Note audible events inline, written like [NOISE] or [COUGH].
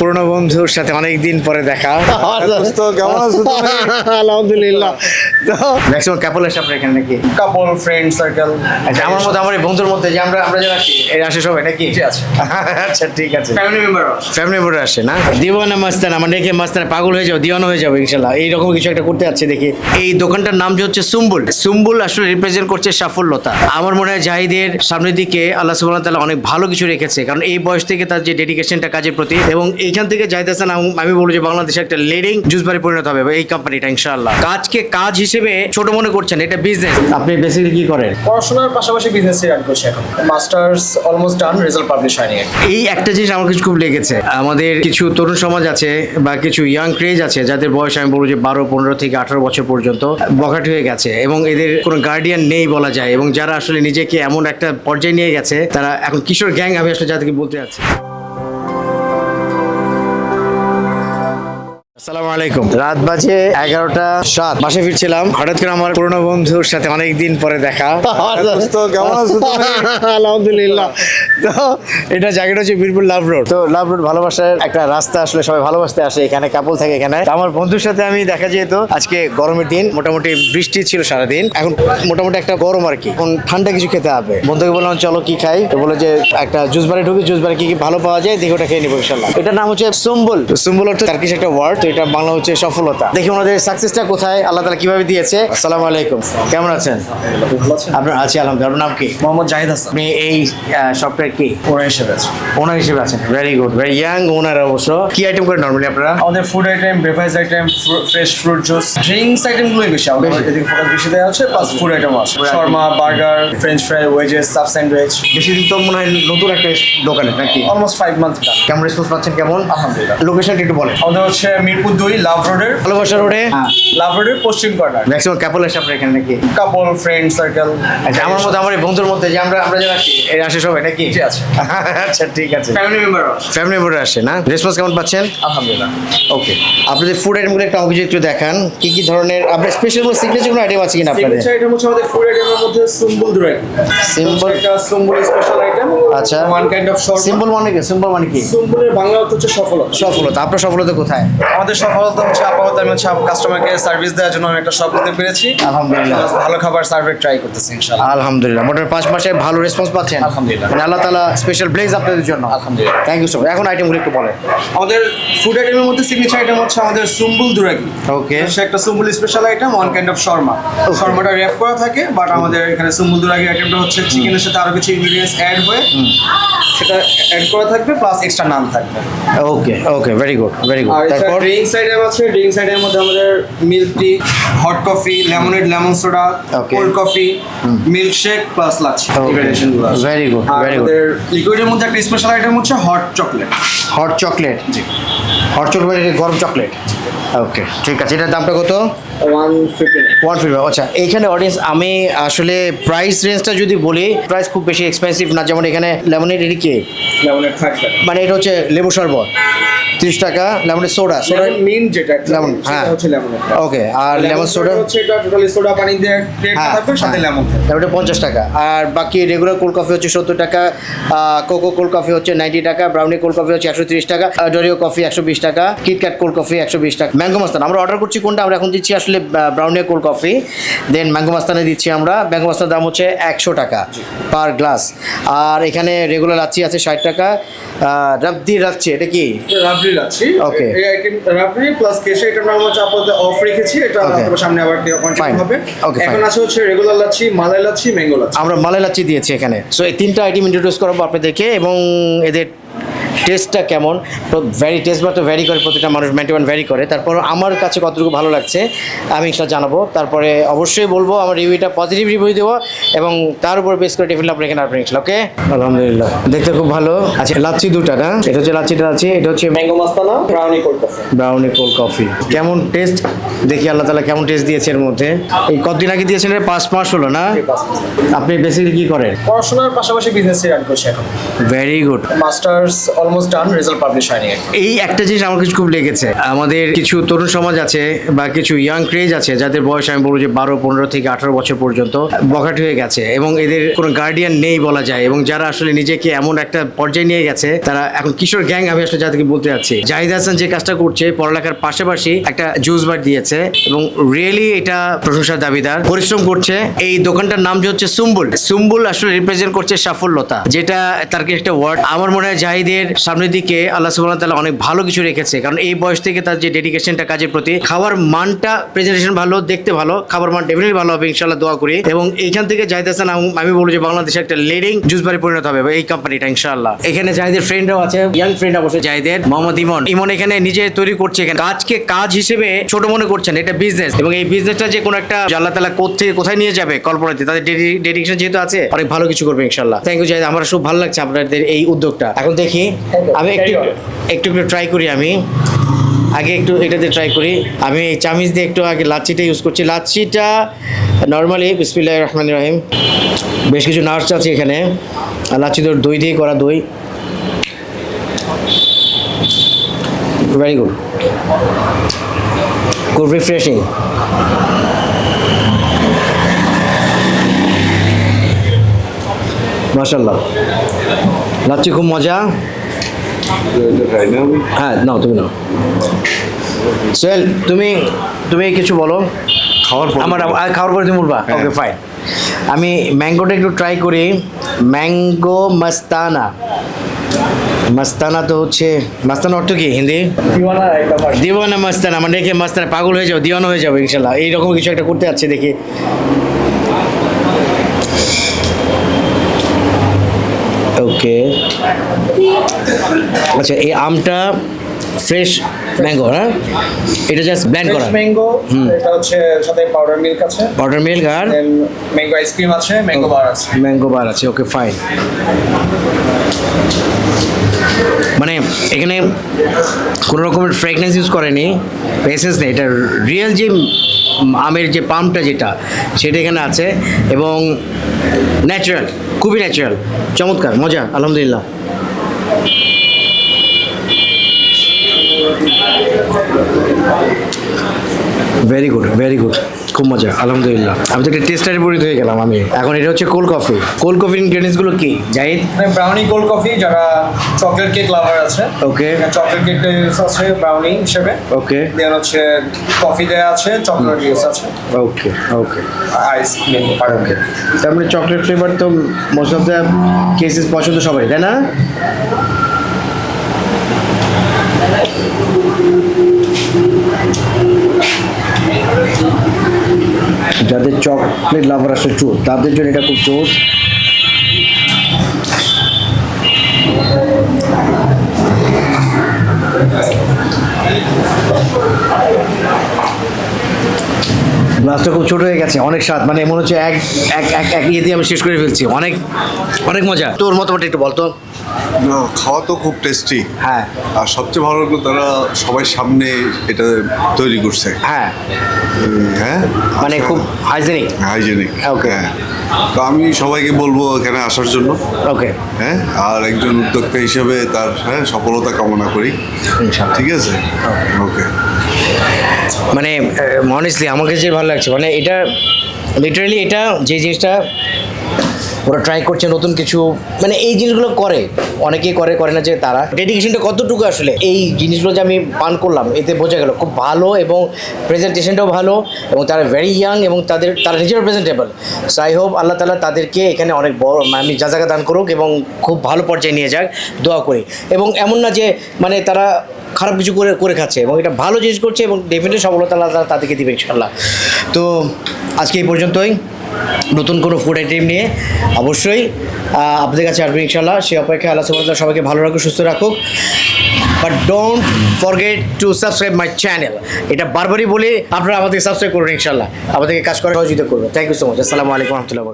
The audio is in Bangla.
পুরনো বন্ধুর সাথে অনেক দিন পরে দেখা। দোস্ত, কেমন আছো আলহামদুলিল্লাহ। তো ম্যাক্সিমাম কাপল এসে আপনার এখানে নাকি? কাপল ফ্রেন্ড সার্কেল আচ্ছা আমার মধ্যে আমার এই বন্ধুর মধ্যে যে আমরা আমরা যারা এরা আসে সবাই নাকি? আচ্ছা ঠিক আছে। ফ্যামিলি মেম্বার ফ্যামিলি মেম্বার আসে না? দিওয়ানা মাস্তান আমার দেখে মাস্তান পাগল হয়ে যাবে দিওয়ানা হয়ে যাবে ইনশাল্লাহ এইরকম কিছু একটা করতে যাচ্ছে দেখি। এই দোকানটার নাম যে হচ্ছে সুম্বুল। সুম্বুল আসলে রিপ্রেজেন্ট করছে সাফল্যতা। আমার মনে হয় জাহিদের সামনের দিকে আল্লাহ সুবহানাহু তাআলা অনেক ভালো কিছু রেখেছে। কারণ এই বয়স থেকে তার যে ডেডিকেশনটা কাজের প্রতি এবং এইখান থেকে হাসান আমি বলব যে বাংলাদেশে একটা লিডিং জুসবারে পরিণত হবে এই কোম্পানিটা ইনশাআল্লাহ। কাজকে কাজ হিসেবে ছোট মনে করছেন এটা বিজনেস আপনি বেসিক্যালি কি করেন? পড়াশোনার পাশাপাশি বিজনেস রান করছি এখন। Masters almost done result publish হয়নি এই একটা জিনিস আমার কাছে খুব লেগেছে। আমাদের কিছু তরুণ সমাজ আছে বা কিছু ইয়াং ক্রেজ আছে যাদের বয়স আমি বলব যে বারো পনেরো থেকে আঠারো বছর পর্যন্ত বখাটি হয়ে গেছে এবং এদের কোনো গার্ডিয়ান নেই বলা যায় এবং যারা আসলে নিজেকে এমন একটা পর্যায়ে নিয়ে গেছে তারা এখন কিশোর গ্যাং আমি আসলে যাদেরকে বলতে যাচ্ছি। আসসালামু আলাইকুম। রাত বাজে এগারোটা সাত। বাসে ফিরছিলাম। হঠাৎ করে আমার পুরনো বন্ধুর সাথে অনেক দিন পরে দেখা? [LAUGHS] আলহামদুলিল্লাহ। তো এটা জায়গাটা হচ্ছে বীরপুর লাভ রোড। তো লাভ রোড ভালোবাসার একটা রাস্তা আসলে সবাই ভালোবাসতে আসে এখানে কাপল থাকে এখানে। আমার বন্ধুর সাথে আমি দেখা যেহেতু আজকে গরমের দিন মোটামুটি বৃষ্টি ছিল সারাদিন। এখন মোটামুটি একটা গরম আর কি। এখন ঠান্ডা কিছু খেতে হবে। বন্ধুকে বললাম চলো কি খাই? তো বলে যে একটা জুস বারে ঢুকি জুস বারে কি কি ভালো পাওয়া যায় দেখে ওটা খেয়ে নিবো ইনশাল্লাহ এটার নাম হচ্ছে সুম্বল। সুম্বল অর্থ টার্কিশ একটা ওয়ার্ড এটা বাংলা হচ্ছে সফলতা। দেখি ওনাদের সাকসেসটা কোথায় আল্লাহ তালা কীভাবে দিয়েছে। আসসালামু আলাইকুম। কেমন আছেন? আপনার আছি আলহামদুলিল্লাহ। আপনার নাম কি? মোহাম্মদ জাহিদ হাসান। আপনি এই সফটওয়্যার কি? ওনার হিসেবে আছে। ওনার হিসেবে আছেন। Very good very young owner অবশ্য। কি আইটেম করে নর্মালি আপনারা? আমাদের food item beverage item fresh fruit juice drinks আইটেমগুলোই বেশি আমাদের। এদিকে ফোকাস বেশি দেওয়া হচ্ছে প্লাস ফুড আইটেম আছে। Sharma burger french fry wedges sub sandwich বেশি দিন তো মনে হয় নতুন একটা দোকানে নাকি? অলমোস্ট ফাইভ মান্থ কেমন রেসপন্স পাচ্ছেন কেমন? আলহামদুলিল্লাহ। লোকেশনটা একটু বলেন। আমাদের হচ্ছে মিরপুর দুই লাভ রোডের ভালোবাসা রোডে। লাভ রোডের পশ্চিম কর্নার ম্যাক্সিমাম কাপল আপনার এখানে নাকি? কাপল ফ্রেন্ড সার্কেল আচ্ছা আমার মধ্যে আমার এই বন্ধুর মধ্যে যে আমরা আমরা যারা আসি এরা আসে সবাই নাকি? জি, আছে। আচ্ছা ঠিক আছে। ফ্যামিলি মেম্বার ফ্যামিলি মেম্বার আসে না? রেসপন্স কেমন পাচ্ছেন? আলহামদুলিল্লাহ। ওকে আপনাদের ফুড আইটেমগুলো একটু আমাকে একটু দেখান কি কি ধরনের আপনার স্পেশাল কোনো সিগনেচার কোনো আইটেম আছে কিনা আপনাদের? সিগনেচার আইটেম হচ্ছে আমাদের ফুড আইটেমের মধ্যে সিম্বল দুরাই Symbol? এটা সিম্বল স্পেশাল আইটেম আচ্ছা। One kind of short simple মানে কি? সিম্পল মানে কি? সিম্বলের বাংলা অর্থ হচ্ছে সফলতা। সফলতা। আপনার সফলতা কোথায়? আমাদের সফলতা হচ্ছে আপাতত আমি হচ্ছে কাস্টমারকে সার্ভিস দেওয়ার জন্য আমি একটা শপ নিতে পেরেছি। আলহামদুলিল্লাহ। ভালো খাবার সার্ভে ট্রাই করতেছি ইনশাআল্লাহ। আলহামদুলিল্লাহ। মোটামুটি পাঁচ মাসে ভালো রেসপন্স পাচ্ছেন। আলহামদুলিল্লাহ। মানে আল্লাহ তালা স্পেশাল ব্লেজ আপনাদের জন্য। আলহামদুলিল্লাহ। থ্যাংক ইউ সো মাচ এখন আইটেমগুলো একটু বলেন। আমাদের ফুড আইটেমের মধ্যে সিগনেচার আইটেম হচ্ছে আমাদের সুম্বুল দুরাগি। ওকে সে একটা Sumbul special item one kind of shawarma শর্মাটা wrap করা থাকে বাট আমাদের এখানে সুম্বুল দুরাগি আইটেমটা হচ্ছে চিকেনের সাথে আরও কিছু ইনগ্রিডিয়েন্টস অ্যাড হয়ে সেটা অ্যাড করা থাকবে প্লাস এক্সট্রা নান থাকবে। Okay okay very good very good তারপর? ড্রিঙ্কস আইটেম আছে ড্রিঙ্কস আইটেমের মধ্যে আমাদের milk tea hot coffee lemonade lemon soda cold coffee milkshake plus lassi আর very good. আমাদের লিকুইডের মধ্যে একটা স্পেশাল আইটেম হচ্ছে হট চকলেট হট চকলেট জি। হট চকলেট গরম চকলেট ওকে ঠিক আছে এটার দামটা কত? ওয়ান ফিফটি ওয়ান ফিফটি আচ্ছা এইখানে অডিয়েন্স আমি আসলে প্রাইস রেঞ্জটা যদি বলি প্রাইস খুব বেশি এক্সপেন্সিভ না যেমন এখানে লেমনের এটি কে? মানে এটা হচ্ছে লেবু শরবত। তিরিশ টাকা লেমনের সোডা সোডা মেন যেটা লেমন, হ্যাঁ। হচ্ছে ওকে আর লেমন সোডা হচ্ছে এটা টোটালি সোডা পানি দিয়ে হ্যাঁ, থাকবে সাথে হ্যাঁ। লেমন থাকবে। লেমনটা পঞ্চাশ টাকা। আর বাকি রেগুলার কোল্ড কফি হচ্ছে সত্তর টাকা কোকো কোল্ড কফি হচ্ছে নাইনটি টাকা ব্রাউনি কোল্ড কফি হচ্ছে একশো তিরিশ টাকা ডরিও কফি একশো বিশ টাকা কিটক্যাট কোল্ড কফি একশো বিশ টাকা। ম্যাঙ্গো মাস্তান আমরা অর্ডার করছি কোনটা? আমরা এখন দিচ্ছি আসলে brownie cold coffee then mango মাস্তানে দিচ্ছি আমরা। ম্যাঙ্গো মাস্তানের দাম হচ্ছে একশো টাকা পার গ্লাস আর এখানে রেগুলার লাচ্ছি আছে ষাট টাকা রাবদি লাচ্ছি এটা কি? রাবড়ি লাচ্ছি ওকে রাবড়ি প্লাস কেশে এটা আমরা হচ্ছে আপাতত অফ রেখেছি এটা. সামনে আবার. কন্টিনিউ হবে। ওকে এখন আছে হচ্ছে রেগুলার লাচ্ছি মালাই লাচ্ছি ম্যাঙ্গো লাচ্ছি। আমরা মালাই লাচ্ছি দিয়েছি এখানে। সো এই তিনটা আইটেম ইন্ট্রোডিউস করব আপনাদেরকে এবং এদের টেস্টটা কেমন? তো ভ্যারি টেস্ট বা তো ভ্যারি করে প্রতিটা মানুষ ম্যান্টিওয়ান ভ্যারি করে। তারপর আমার কাছে কতটুকু ভালো লাগছে আমি সেটা জানাব। তারপরে অবশ্যই বলব আমার রিভিউটা পজিটিভ রিভিউ দেবো এবং তার উপর বেস করে ডেফিনেটলি আপনার এখানে আসবেন ওকে আলহামদুলিল্লাহ। দেখতে খুব ভালো। আচ্ছা লাচ্ছি দুটা না? এটা হচ্ছে লাচ্ছিটা আছে এটা হচ্ছে mango মাস্তানা brownie cold coffee brownie cold coffee কেমন টেস্ট দেখি আল্লাহ তালা কেমন টেস্ট দিয়েছে এর মধ্যে। এই কতদিন আগে দিয়েছেন পাঁচ মাস হলো না? আপনি বেসিক্যালি কি করেন? পড়াশোনার পাশাপাশি বিজনেস রান করছি এখন। Very good masters almost done result publish হয়নি এই একটা জিনিস আমার কিছু খুব লেগেছে। আমাদের কিছু তরুণ সমাজ আছে বা কিছু ইয়াং ক্রেজ আছে যাদের বয়স আমি বলব যে বারো পনেরো থেকে আঠারো বছর পর্যন্ত বখাটি হয়ে গেছে এবং এদের কোনো গার্ডিয়ান নেই বলা যায় এবং যারা আসলে নিজেকে এমন একটা পর্যায়ে নিয়ে গেছে তারা এখন কিশোর গ্যাং আমি আসলে যাদেরকে বলতে যাচ্ছি। জাহিদ হাসান যে কাজটা করছে পড়ালেখার পাশাপাশি একটা জুস বার দিয়েছে। এবং রিয়েলি এটা প্রশংসার দাবিদার। পরিশ্রম করছে। এই দোকানটার নাম যে হচ্ছে সুম্বুল। সুম্বুল আসলে রিপ্রেজেন্ট করছে সাফল্যতা, যেটা তার কি একটা ওয়ার্ড আমার মনে হয় জাহিদের সামনের দিকে আল্লাহ সুবহানাহু ওয়া তাআলা অনেক ভালো কিছু রেখেছে। কারণ এই বয়স থেকে তার যে ডেডিকেশনটা কাজের প্রতি খাবার মানটা প্রেজেন্টেশন ভালো, দেখতে ভালো খাবার মান ডেফিনেটলি ভালো হবে ইনশাল্লাহ দোয়া করি। এবং এইখান থেকে জাহিদ হাসান, আমি বলব যে বাংলাদেশে একটা লিডিং জুস বারে পরিণত হবে এই কোম্পানিটা ইনশাল্লাহ এখানে জাহিদের ফ্রেন্ডরাও আছে ইয়াং ফ্রেন্ড অবশ্যই জাহিদের। মোহাম্মদ ইমন। ইমন এখানে নিজে তৈরি করছে এখানে। কাজকে কাজ হিসেবে ছোট মনে করছেন, এটা বিজনেস এবং এই বিজনেসটা যে কোনো একটা আল্লাহ তালা কোথায় কোথায় নিয়ে যাবে কল্পনাতে, তাদের ডেডিকেশন যেহেতু আছে, অনেক ভালো কিছু করবে ইনশাল্লাহ থ্যাংক ইউ জাহিদ আমার খুব ভালো লাগছে আপনাদের এই উদ্যোগটা। এখন দেখি, আমি একটু একটু একটু ট্রাই করি আমি। আগে একটু এটাতে ট্রাই করি। আমি এই চামিচ দিয়ে একটু আগে লাচ্ছিটা ইউজ করছি। লাচ্ছিটা নর্মালি বিসমিল্লাহ রহমান রহিম। বেশ কিছু নার্স আছে এখানে। আর লাচ্ছি তোর দই দিয়ে করা দই। ভেরি গুড খুব রিফ্রেশিং মাশাল্লাহ লাচ্ছি খুব মজা। হ্যাঁ নাও তুমি নাও। সোহেল তুমি তুমি কিছু বলো। খাওয়ার পর আমার খাওয়ার পরে তুমি বলবা। ওকে ফাইন আমি ম্যাঙ্গোটা একটু ট্রাই করি। ম্যাঙ্গো মাস্তানা মাস্তানা তো হচ্ছে মাস্তানা অর্থ কি হিন্দি? দিওয়ানা মাস্তানা মানে দেখে মাস্তানা পাগল হয়ে যাব দিওয়ানা হয়ে যাব ইনশাল্লাহ। এইরকম কিছু একটা করতে যাচ্ছে দেখি। ওকে আচ্ছা এই আমটা ফ্রেশ ম্যাঙ্গো হ্যাঁ? এটা জাস্ট ব্ল্যান্ড করা। ম্যাঙ্গো এটা হচ্ছে সাথে পাউডার মিল্ক আছে। ওয়াটার মিল্ক আর ম্যাঙ্গো আইসক্রিম আছে ম্যাঙ্গো বার আছে। ম্যাঙ্গো বার আছে ওকে ফাইন মানে এখানে কোনো রকমের ফ্রেগনেন্স ইউজ করেনি এসেন্স নেই। এটা রিয়েল যে আমের যে পাম্পটা যেটা সেটা এখানে আছে এবং ন্যাচারাল খুবই ন্যাচারাল চমৎকার মজা আলহামদুলিল্লাহ। ভেরি গুড ভেরি গুড খুব মজা আলহামদুলিল্লাহ। আমি তো একটা টেস্টারে পরিণত হয়ে গেলাম আমি। এখন এটা হচ্ছে কোল্ড কফি কোল্ড কফির ইনগ্রেডিয়েন্টসগুলো কি? জাহিদ? ব্রাউনি কোল্ড কফি যারা চকলেট কেক লাভার আছে। ওকে চকলেট কেক আছে ব্রাউনি হিসেবে। ওকে দেন হচ্ছে কফি দেওয়া আছে চকলেট ইউজ আছে। ওকে ওকে আইস ওকে তার মানে চকলেট ফ্লেভার তো মোস্ট অফ দ্য কেসেস পছন্দ সবাই তাই না? যাদের চকলেট লাভার আসলে চোর, তাদের জন্য এটা খুব চোর গ্লাসটা খুব ছোট হয়ে গেছে, অনেক স্বাদ মানে মনে হচ্ছে এক এক এক ইয়ে দিয়ে আমি শেষ করে ফেলছি, অনেক অনেক মজা। তোর মতামত একটু বলতো না, খাওয়া তো খুব টেস্টি হ্যাঁ। আর সবচেয়ে ভালো লাগল তারা সবাই সামনে এটা তৈরি করছে। হ্যাঁ। হ্যাঁ? মানে খুব হাইজেনিক হাইজেনিক ওকে হ্যাঁ। তো আমি সবাইকে বলব এখানে আসার জন্য। ওকে হ্যাঁ? আর একজন উদ্যোক্তা হিসেবে তার হ্যাঁ সফলতা কামনা করি। ঠিক আছে? ওকে মানে অনেস্টলি আমার কাছে যে ভালো লাগছে মানে এটা লিটারালি এটা যে জিনিসটা ওরা ট্রাই করছে নতুন কিছু মানে এই জিনিসগুলো করে। অনেকেই করে করে না যে তারা। ডেডিকেশনটা কতটুকু আসলে? এই জিনিসগুলো যে আমি পান করলাম, এতে বোঝা গেল খুব ভালো এবং প্রেজেন্টেশনটাও ভালো এবং তারা ভেরি ইয়াং এবং তাদের, তারা নিজেরা প্রেজেন্টেবল সো আই হোপ আল্লাহ তালা তাদেরকে এখানে অনেক বড়, আমি যা জায়গা দান করুক এবং খুব ভালো পর্যায়ে নিয়ে যাক, দোয়া করি। এবং এমন না যে মানে তারা খারাপ কিছু করে করে খাচ্ছে এবং এটা ভালো জিনিস করছে এবং ডেফিনেটলি সফলতা আল্লাহ তাদেরকে দিবে ইনশাল্লাহ তো, আজকে এই পর্যন্তই। নতুন কোনো ফুড আইটেম নিয়ে, অবশ্যই আপনাদের কাছে আসবে ইনশাল্লাহ সে অপেক্ষা আল্লাহ সুবাহ সবাইকে ভালো রাখুক, সুস্থ রাখুক। But don't forget to subscribe my channel এটা বারবারই বলে, আপনারা আমাদেরকে সাবস্ক্রাইব করুন ইনশাল্লাহ আমাদেরকে কাজ করার সহযোগিতা করবেন থ্যাংক ইউ সো মাচ আসসালামু আলাইকুম রহমতুল্লাহ